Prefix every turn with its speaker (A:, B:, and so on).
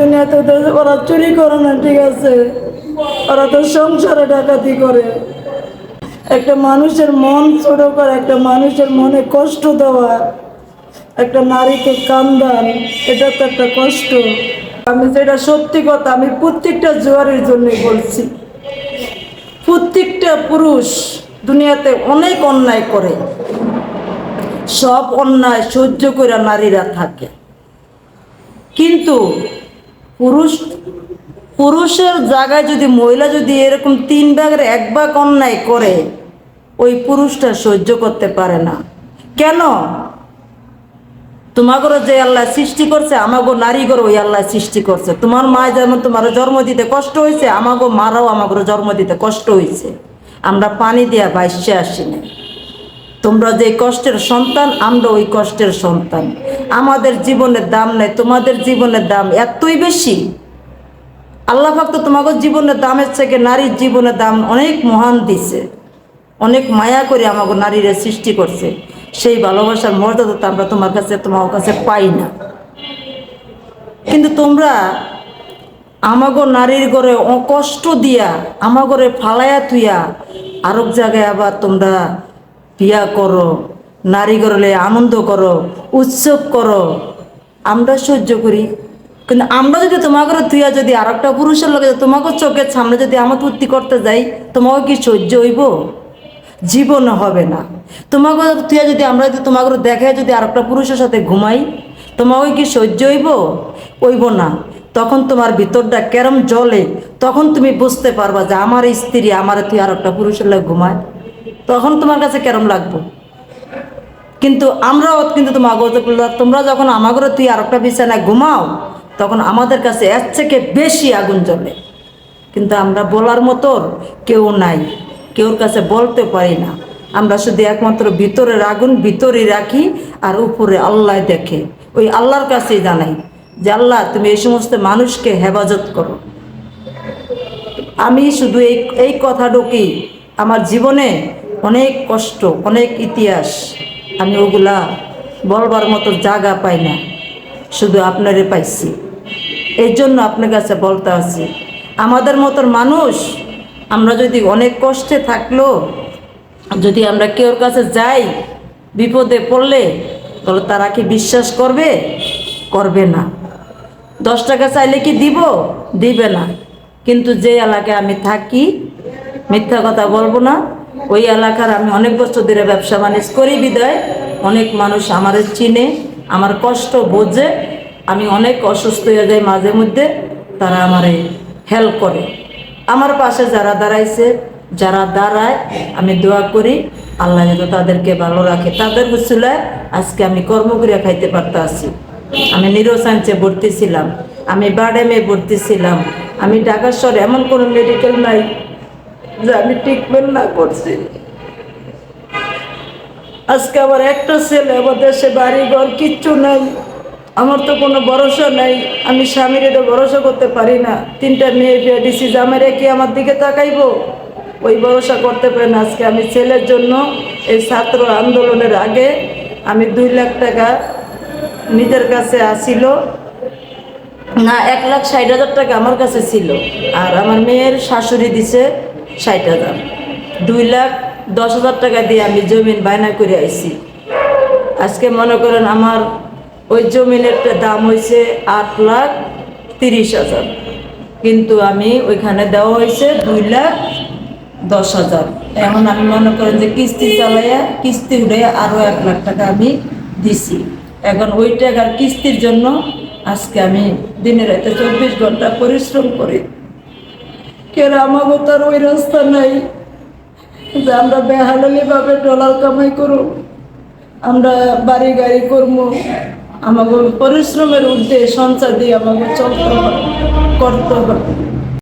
A: দুনিয়াতে ওরা চুরি করে না, ঠিক আছে? ওরা তো সংসারে ডাকাতি করে। একটা মানুষের মন ছোট করে, একটা মানুষের মনে কষ্ট দেওয়া, একটা নারীকে কান্দান এটা তো একটা কষ্ট। আমি যেটা সত্যি কথা, আমি প্রত্যেকটা জোয়ারের জন্য বলছি। প্রত্যেকটা পুরুষ দুনিয়াতে অনেক অন্যায় করে। সব অন্যায় সহ্য করে নারীরা থাকে। কিন্তু পুরুষ পুরুষের জায়গায় যদি মহিলা যদি এরকম তিন ভাগের এক ভাগ অন্যায় করে, ওই পুরুষটা সহ্য করতে পারে না। কেন? তোমাগরও যে আল্লাহ সৃষ্টি করছে আমাগো নারীগর ওই আল্লাহ সৃষ্টি করছে। তোমার মা যেমন তোমার জন্ম দিতে কষ্ট হয়েছে আমাগো মারাও আমাগো জন্ম দিতে কষ্ট হয়েছে আমরা পানি দিয়া বাইশে আসিনি তোমরা যে কষ্টের সন্তান, আমরা ওই কষ্টের সন্তান। আমাদের জীবনের দাম নাই, তোমাদের জীবনের দাম এতই বেশি। আল্লাহ তো তোমাকে জীবনের দামের থেকে নারীর জীবনের দাম অনেক মহান দিছে। অনেক মায়া করে আমাকে নারীরা সৃষ্টি করছে। সেই ভালোবাসার মর্যাদা তো আমরা তোমার কাছে তোমার কাছে পাই না। কিন্তু তোমরা আমাগো নারীর ঘরে কষ্ট দিয়া আমাগরে ফালাইয়া তুইয়া আরেক জায়গায় আবার তোমরা বিয়া করো, নারী গরলে আনন্দ করো, উৎসব করো। আমরা সহ্য করি। কিন্তু আমরা যদি তোমাকে তুইয়া যদি আর একটা পুরুষের লোকে তোমাকে চোখের সামনে যদি আমার উত্তি করতে যাই, তোমাকে কি সহ্য হইব? জীবন হবে না। তোমাকে তুইয়া যদি আমরা যদি তোমাকে দেখে যদি আর একটা পুরুষের সাথে ঘুমাই, তোমাকে কি সহ্য হইব? হইব না। তখন তোমার ভিতরটা কেরম জলে তখন তুমি বুঝতে পারবা যে আমার স্ত্রী আমার তুই আর একটা পুরুষের লোক ঘুমায়। তখন তোমার কাছে কেরম লাগবো? কিন্তু আমরাও কিন্তু তোমার তোমরা যখন আমাগরে তুই আর একটা বিছানায় ঘুমাও, তখন আমাদের কাছে এর থেকে বেশি আগুন জ্বলে। কিন্তু আমরা বলার মতো কেউ নাই, কেউর কাছে বলতে পারি না। আমরা শুধু একমাত্র ভিতরের আগুন ভিতরে রাখি, আর উপরে আল্লাহ দেখে। ওই আল্লাহর কাছেই জানাই যে, আল্লাহ, তুমি এই সমস্ত মানুষকে হেফাজত করো। আমি শুধু এই এই কথা কথাটুকুই আমার জীবনে অনেক কষ্ট, অনেক ইতিহাস। আমি ওগুলা বলবার মতো জায়গা পাই না। শুধু আপনারে পাইছি। এই জন্য আপনার কাছে বলতে আছি, আমাদের মতন মানুষ, আমরা যদি অনেক কষ্টে থাকল, যদি আমরা কেউর কাছে যাই, বিপদে পড়লে, তাহলে তারা কি বিশ্বাস করবে? করবে না। দশ টাকা চাইলে কি দিব? দিবে না। কিন্তু যে এলাকায় আমি থাকি, মিথ্যা কথা বলব না। ওই এলাকার আমি অনেক বছর ধরে ব্যবসা বাণিজ্য করি, বিদায়। অনেক মানুষ আমার চিনে, আমার কষ্ট বোঝে। আমি অনেক অসুস্থ হয়ে যাই মাঝে মধ্যে, তারা আমারে হেল্প করে। আমার পাশে যারা দাঁড়াইছে, যারা দাঁড়ায়, আমি দোয়া করি, আল্লাহ যেন তাদেরকে ভালো রাখে। তাদের উসুলায় আজকে আমি কর্ম কর্মক্রিয়া খাইতে পারতে আছি আমি নিরোসাঞ্চে ভর্তি ছিলাম, আমি বাডেমে ভর্তি ছিলাম। আমি ঢাকা শহরে এমন কোনো মেডিকেল নাই যে আমি ট্রিটমেন্ট না করছি। আজকে আমার একটা ছেলে, আমার দেশে বাড়ি ঘর কিচ্ছু নাই। আমার তো কোনো ভরসা নাই। আমি স্বামীর এটা ভরসা করতে পারি না। তিনটা মেয়ে বিয়ে দিছি জামাইরে কি আমার দিকে তাকাইবো? ওই ভরসা করতে পারি না। আজকে আমি ছেলের জন্য এই ছাত্র আন্দোলনের আগে আমি দুই লাখ টাকা নিজের কাছে আসিল। না, এক লাখ ষাট হাজার টাকা আমার কাছে ছিল। আর আমার মেয়ের শাশুড়ি দিছে ষাট হাজার। দুই লাখ দশ হাজার টাকা দিয়ে আমি জমিন বায়না করে আইছি। আজকে মনে করেন আমার ওই জমিনের দাম হয়েছে আট লাখ তিরিশ হাজার। কিন্তু আমি ওইখানে দেওয়া হয়েছে দুই লাখ দশ হাজার। এখন আমি মনে করেন যে কিস্তি চালাইয়া, কিস্তি উঠে আরও এক লাখ টাকা আমি দিছি। এখন ওই টাকার কিস্তির জন্য আজকে আমি দিনে রাতে চব্বিশ ঘণ্টা পরিশ্রম করি। কেন আমাকে তার ওই রাস্তা নাই যে আমরা বেহালালিভাবে ডলার কামাই করব, আমরা বাড়ি গাড়ি করব আমাকে পরিশ্রমের উদ্দেশ্য সঞ্চার দিয়ে আমাকে চলতে হবে, করতে হবে।